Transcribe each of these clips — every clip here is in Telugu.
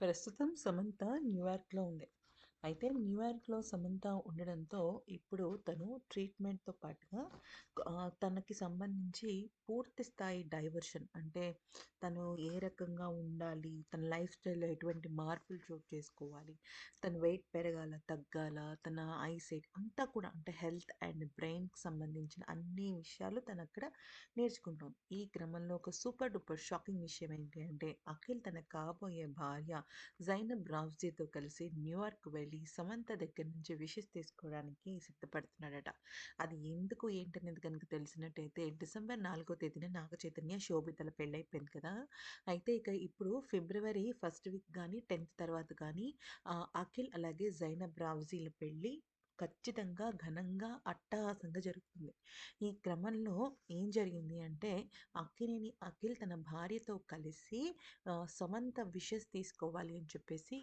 ప్రస్తుతం సమంత న్యూయార్క్‌లో ఉంది. అయితే న్యూయార్క్‌లో సమంత ఉండడంతో ఇప్పుడు తను ట్రీట్‌మెంట్‌తో పాటుగా తనకి సంబంధించి పూర్తి స్థాయి డైవర్షన్ అంటే తను ఏ రకంగా ఉండాలి, తన లైఫ్ స్టైల్‌లో ఎటువంటి మార్పులు చోటు చేసుకోవాలి, తన వెయిట్ పెరగాలా, తగ్గాలా, తన ఐసైట్ అంతా కూడా అంటే హెల్త్ అండ్ బ్రెయిన్‌కి సంబంధించిన అన్ని విషయాలు తనక్కడ నేర్చుకుంటాం. ఈ క్రమంలో ఒక సూపర్ డూపర్ షాకింగ్ విషయం ఏంటి అంటే అఖిల్ తన కాబోయే భార్య జైనబ్ రాబ్జీతో కలిసి న్యూయార్క్ వెళ్ళి సమంత దగ్గర నుంచి విషెస్ తీసుకోవడానికి సిద్ధపడుతున్నాడట. అది ఎందుకు ఏంటనేది కనుక తెలిసినట్టయితే డిసెంబర్ నాలుగో తేదీన నాగ చైతన్య, శోభితల పెళ్ళైపోయింది కదా! అయితే ఇక ఇప్పుడు ఫిబ్రవరి ఫస్ట్ వీక్ కానీ టెన్త్ తర్వాత కానీ అఖిల్ అలాగే జైనబ్ రాబ్జీల పెళ్ళి ఖచ్చితంగా ఘనంగా, అట్టహాసంగా జరుగుతుంది. ఈ క్రమంలో ఏం జరిగింది అంటే అక్కినేని అఖిల్ తన భార్యతో కలిసి సమంత విషెస్ తీసుకోవాలి అని చెప్పేసి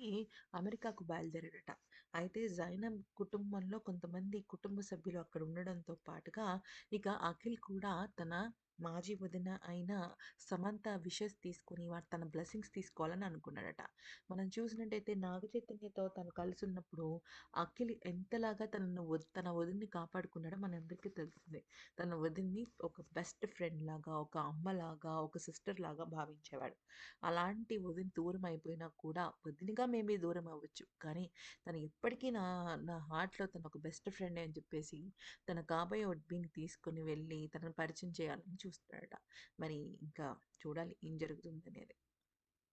అమెరికాకు బయలుదేరాడట. అయితే జైనబ్ కుటుంబంలో కొంతమంది కుటుంబ సభ్యులు అక్కడ ఉండడంతో పాటుగా ఇక అఖిల్ కూడా తన మాజీ వదిన అయిన సమంత విషెస్ తీసుకొని వారు తన బ్లెస్సింగ్స్ తీసుకోవాలని అనుకున్నాడట. మనం చూసినట్టయితే నాగ చైతన్యతో తను కలిసున్నప్పుడు అఖిల్ ఎంతలాగా తనను తన వదినని కాపాడుకున్నాడో మనందరికీ తెలిసిందే. తన వదిన్ని ఒక బెస్ట్ ఫ్రెండ్ లాగా, ఒక అమ్మలాగా, ఒక సిస్టర్ లాగా భావించేవాడు. అలాంటి వదిన దూరం అయిపోయినా కూడా వదినగా మేబీ దూరం అవ్వచ్చు. కానీ తను ఎప్పటికీ నా నా హార్ట్‌లో తను ఒక బెస్ట్ ఫ్రెండ్ అని చెప్పేసి తన కాబోయే వడ్బీని తీసుకొని వెళ్ళి తనను పరిచయం చేయాలని చూస్తాడట మరి ఇంకా చూడాలి ఏం జరుగుతుంది అనేది